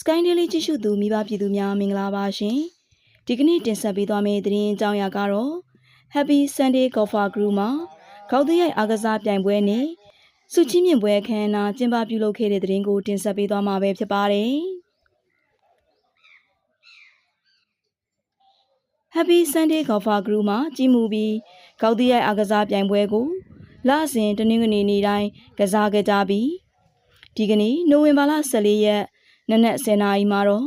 Sky Daily ကြည့်ရှုသူမိဘပြည်သူများမင်္ဂလာပါရှင်ဒီကနေ့တင်ဆက်ပေးသွားမယ့်သတင်းအကြောင်းအရာကတော့ Happy Sunday Golfer Group မှာကောက်သရိုက်အားကစားပြိုင်ပွဲနဲ့စုချင်းမြင့်ပွဲအခမ်းအနားကျင်းပပြုလုပ်ခဲ့တဲ့သတင်းကိုတင်ဆက်ပေးသွားမှာပဲဖြစ်ပါတယ် Happy Sunday Golfer Group မှာကြီးမှုပြီးကောက်သရိုက်အားကစားပြိုင်ပွဲကိုလစဉ်တနင်္ဂနွေနေ့တိုင်းကစားခဲ့ကြပြီးဒီကနေ့နိုဝင်ဘာလ14ရက် နနက်10:00နာရီမှာတော့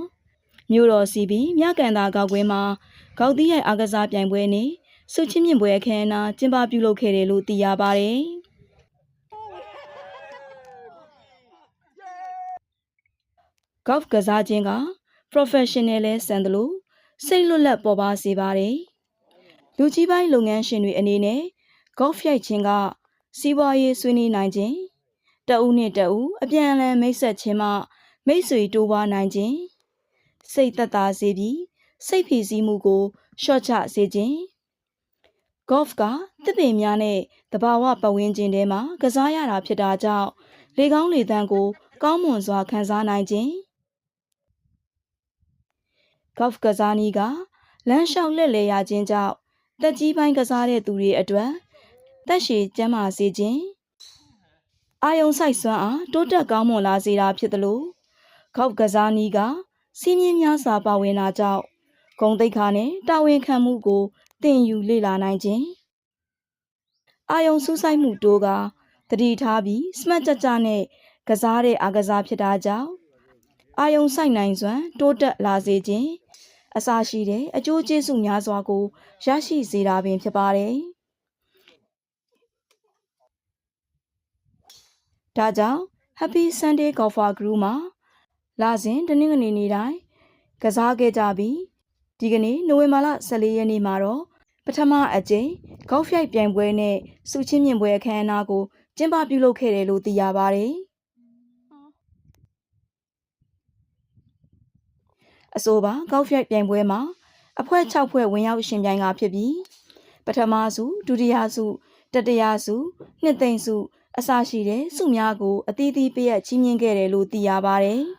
မြို့တော်စီပင်မြကန်သာကောက်ကွင်းမှာကောက်သရိုက်အားကစားပြိုင်ပွဲနဲ့စုချင်းမြင့်ပွဲအခမ်းအနားကျင်းပပြုလုပ်ခဲ့တယ်လို့သိရပါတယ်။ golf ကစားခြင်းက professional လဲဆန်တယ်လို့စိတ်လွတ်လပ်ပေါ်ပါစေပါတယ်။လူကြီးပိုင်းလုပ်ငန်းရှင်တွေအနေနဲ့ golf ရိုက်ခြင်းကစီးပွားရေးဆွေးနွေးနိုင်ခြင်းတအူးနဲ့တအူးအပြန်အလှန်မိတ်ဆက်ခြင်းမှ မိတ်ဆွေတိုးပွားနိုင်ခြင်းစိတ်သက်သာစေပြီးစိတ်ဖိစီးမှုကိုရှော့ချစေခြင်း golf ကသစ်ပင်များနဲ့တဘာဝပတ်ဝန်းကျင်ထဲမှာကစားရတာဖြစ်တာကြောင့်လေကောင်းလေသန့်ကို ကောင်းမွန်စွာခံစားနိုင်ခြင်း golf ကစားနည်းကလမ်းလျှောက်လှည့်လည်ရခြင်းကြောင့်တက်ကြီးပိုင်းကစားတဲ့သူတွေအတွက်တက်ရှည်ကျန်းမာစေခြင်းအာယုံဆိုင်စွမ်းအားတိုးတက်ကောင်းမွန်လာစေတာဖြစ်သလို ခောက်ကစားနည်းကစီးမြင်းများစွာပါဝင်လာကြောင့်ဂုံတိတ်ခါနဲ့တာဝန်ခံမှုကိုသင်ယူလေ့လာနိုင်ခြင်းအာယုံစူးစိုက်မှုတိုးကတတိထားပြီးစမတ်ကြကြနဲ့ကစားတဲ့အားကစားဖြစ်တာကြောင့်အာယုံဆိုင်နိုင်စွမ်းတိုးတက်လာစေခြင်းအစရှိတဲ့အကျိုးကျေးဇူးများစွာကိုရရှိစေတာပင်ဖြစ်ပါတယ်။ဒါကြောင့် Happy Sunday Golfer Group မှာ လာစဉ်တနင်္ဂနွေနေ့တိုင်းကစားခဲ့ကြပြီးဒီကနေ့နိုဝင်ဘာလ14ရက်နေ့မှာတော့ပထမအကြိမ် golf ရိုက်ပြိုင်ပွဲနဲ့စုချင်းမြင့်ပွဲအခမ်းအနားကိုကျင်းပပြုလုပ်ခဲ့တယ်လို့သိရပါတယ်။အဆိုပါ golf ရိုက်ပြိုင်ပွဲမှာအဖွဲ့6ဖွဲ့ဝင်ရောက်ရှင်ပြိုင်တာဖြစ်ပြီးပထမစုဒုတိယစုတတိယစုနှစ်သိမ့်စု အစရှိတဲ့စုများကိုအသီးသီးပေးအပ်ချီးမြှင့်ခဲ့တယ်လို့သိရပါတယ်။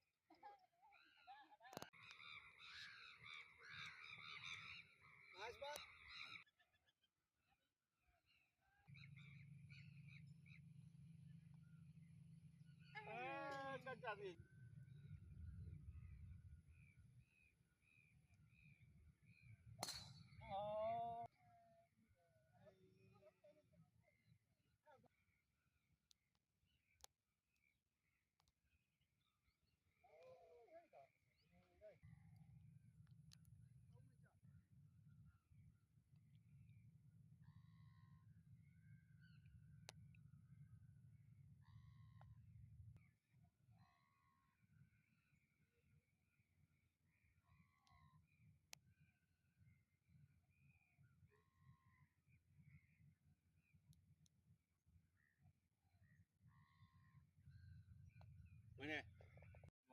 Mana?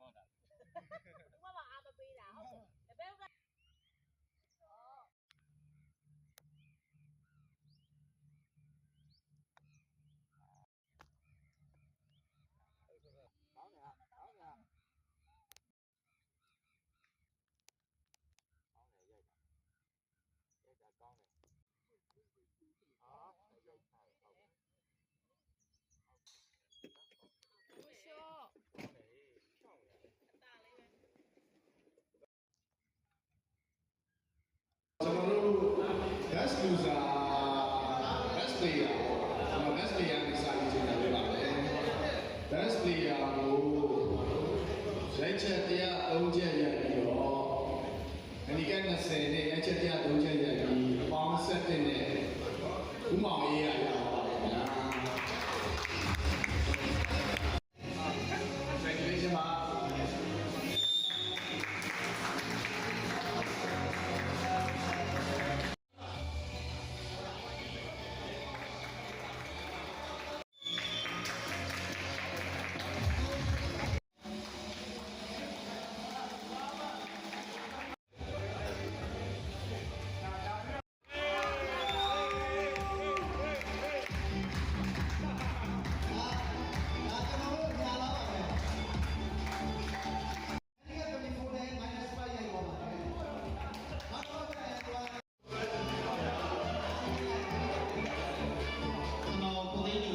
Mau tak? Cuma mak apa bila? Lepas tu. Áo nè, áo nè. Áo nè dây. Dây cả con nè. is uh, best player. Our best player is a little bit of a best player. ရိုက်ချက်တရား3ချက်ရပြီးတော့အနိက20နဲ့ရိုက်ချက်တရား3ချက်ရပြီးအပေါင်း7နဲ့ဥမောင်ရေးရ